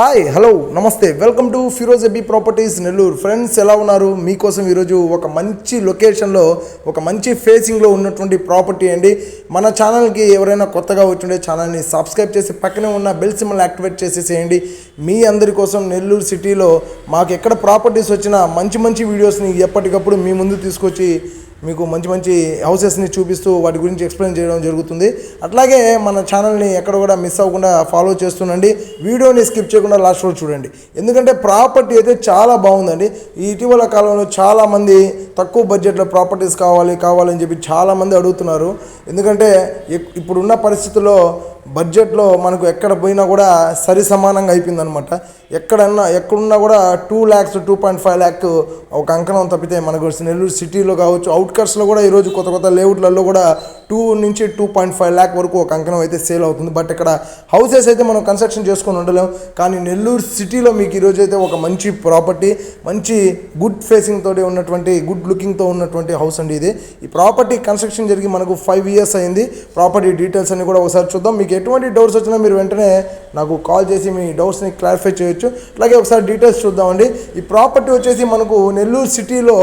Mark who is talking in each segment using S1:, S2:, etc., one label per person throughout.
S1: Hi hello నమస్తే. Welcome to Firoz AB properties Nellore friends ఎలా ఉన్నారు? మీకోసం ఈరోజు ఒక మంచి లొకేషన్లో ఒక మంచి ఫేసింగ్లో ఉన్నటువంటి ప్రాపర్టీ అండి. మన ఛానల్కి ఎవరైనా కొత్తగా వచ్చిండే ఛానల్ని సబ్స్క్రైబ్ చేసి పక్కనే ఉన్న బెల్ సిమ్మల్ని యాక్టివేట్ చేసేసేయండి. మీ అందరి కోసం నెల్లూరు సిటీలో మాకు ఎక్కడ ప్రాపర్టీస్ వచ్చినా మంచి మంచి వీడియోస్ని ఎప్పటికప్పుడు మీ ముందు తీసుకొచ్చి మీకు మంచి మంచి హౌసెస్ని చూపిస్తూ వాటి గురించి ఎక్స్ప్లెయిన్ చేయడం జరుగుతుంది. అట్లాగే మన ఛానల్ని ఎక్కడ కూడా మిస్ అవ్వకుండా ఫాలో చేస్తుండండి. వీడియోని స్కిప్ చేయకుండా లాస్ట్ వరకు చూడండి. ఎందుకంటే ప్రాపర్టీ అయితే చాలా బాగుందండి. ఈ ఇటీవల కాలంలో చాలామంది తక్కువ బడ్జెట్లో ప్రాపర్టీస్ కావాలి కావాలని చెప్పి చాలామంది అడుగుతున్నారు. ఎందుకంటే ఇప్పుడున్న పరిస్థితుల్లో బడ్జెట్లో మనకు ఎక్కడ పోయినా కూడా సరి సమానంగా అయిపోయిందనమాట ఎక్కడన్నా ఎక్కడున్నా కూడా two lakhs two point five lakh ఒక అంకణం తప్పితే మనకు నెల్లూరు సిటీలో కావచ్చు అవుట్కట్స్లో కూడా ఈరోజు కొత్త కొత్త లేఅవుట్లలో కూడా టూ నుంచి టూ పాయింట్ ఫైవ్ ల్యాక్ వరకు ఒక అంకణం అయితే సేల్ అవుతుంది. బట్ ఇక్కడ హౌసెస్ అయితే మనం కన్స్ట్రక్షన్ చేసుకొని ఉండలేము. కానీ నెల్లూరు సిటీలో మీకు ఈరోజు అయితే ఒక మంచి ప్రాపర్టీ మంచి గుడ్ ఫేసింగ్ తోటి ఉన్నటువంటి గుడ్ లుకింగ్తో ఉన్నటువంటి హౌస్ అండి ఇది. ఈ ప్రాపర్టీ కన్స్ట్రక్షన్ జరిగి మనకు ఫైవ్ ఇయర్స్ అయింది. ప్రాపర్టీ డీటెయిల్స్ అన్ని కూడా ఒకసారి చూద్దాం. మీకు ఎటువంటి డౌట్స్ వచ్చినా మీరు వెంటనే నాకు కాల్ చేసి మీ డౌట్స్ని క్లారిఫై చేయొచ్చు. అలాగే ఒకసారి డీటెయిల్స్ చూద్దామండి. ఈ ప్రాపర్టీ వచ్చేసి మనకు నెల్లూరు సిటీలో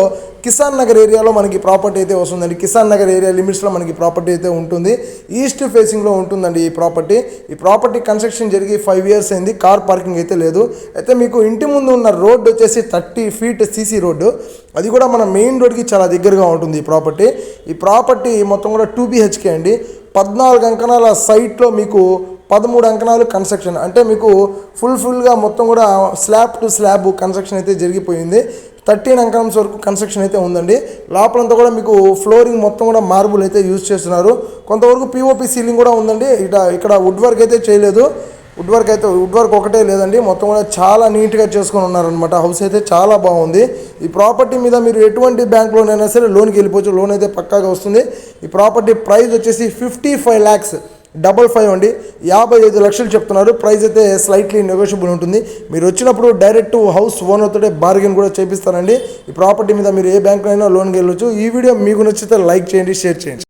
S1: కిసాన్ నగర్ ఏరియాలో మనకి ప్రాపర్టీ అయితే వస్తుందండి. కిసాన్ నగర్ ఏరియా లిమిట్స్లో మనకి ప్రాపర్టీ అయితే ఉంటుంది. ఈస్ట్ ఫేసింగ్లో ఉంటుందండి ఈ ప్రాపర్టీ ఈ ప్రాపర్టీ కన్స్ట్రక్షన్ జరిగి ఫైవ్ ఇయర్స్ అయింది. కార్ పార్కింగ్ అయితే లేదు. అయితే మీకు ఇంటి ముందు ఉన్న రోడ్డు వచ్చేసి థర్టీ ఫీట్ సీసీ రోడ్డు అది కూడా మన మెయిన్ రోడ్కి చాలా దగ్గరగా ఉంటుంది ఈ ప్రాపర్టీ ఈ ప్రాపర్టీ మొత్తం కూడా టూ బీహెచ్కే అండి. పద్నాలుగు అంకణాల సైట్లో మీకు పదమూడు అంకణాలు కన్స్ట్రక్షన్ అంటే మీకు ఫుల్ ఫుల్గా మొత్తం కూడా స్లాబ్ టు స్లాబ్ కన్స్ట్రక్షన్ అయితే జరిగిపోయింది. థర్టీన్ అంకణంస్ వరకు కన్స్ట్రక్షన్ అయితే ఉందండి. లోపలంతా కూడా మీకు ఫ్లోరింగ్ మొత్తం కూడా మార్బుల్ అయితే యూజ్ చేస్తున్నారు. కొంతవరకు పిఓపి సీలింగ్ కూడా ఉందండి. ఇట ఇక్కడ వుడ్ వర్క్ అయితే చేయలేదు. వుడ్ వర్క్ అయితే వుడ్ వర్క్ ఒకటే లేదండి. మొత్తం కూడా చాలా నీట్గా చేసుకొని ఉన్నారనమాట హౌస్ అయితే చాలా బాగుంది. ఈ ప్రాపర్టీ మీద మీరు ఎటువంటి బ్యాంక్ లోన్ అయినా సరే లోన్కి వెళ్ళిపోవచ్చు. లోన్ అయితే పక్కాగా వస్తుంది. ఈ ప్రాపర్టీ ప్రైస్ వచ్చేసి fifty five lakhs double five అండి. యాభై ఐదు లక్షలు చెప్తున్నారు. ప్రైస్ అయితే స్లైట్లీ నెగోషియబుల్ ఉంటుంది. మీరు వచ్చినప్పుడు డైరెక్ట్ హౌస్ ఓనర్తో బార్గెన్ కూడా చేపిస్తారండి ఈ ప్రాపర్టీ మీద మీరు ఏ బ్యాంక్ అయినా లోన్కి వెళ్ళొచ్చు. ఈ వీడియో మీకు నచ్చితే లైక్ చేయండి షేర్ చేయండి.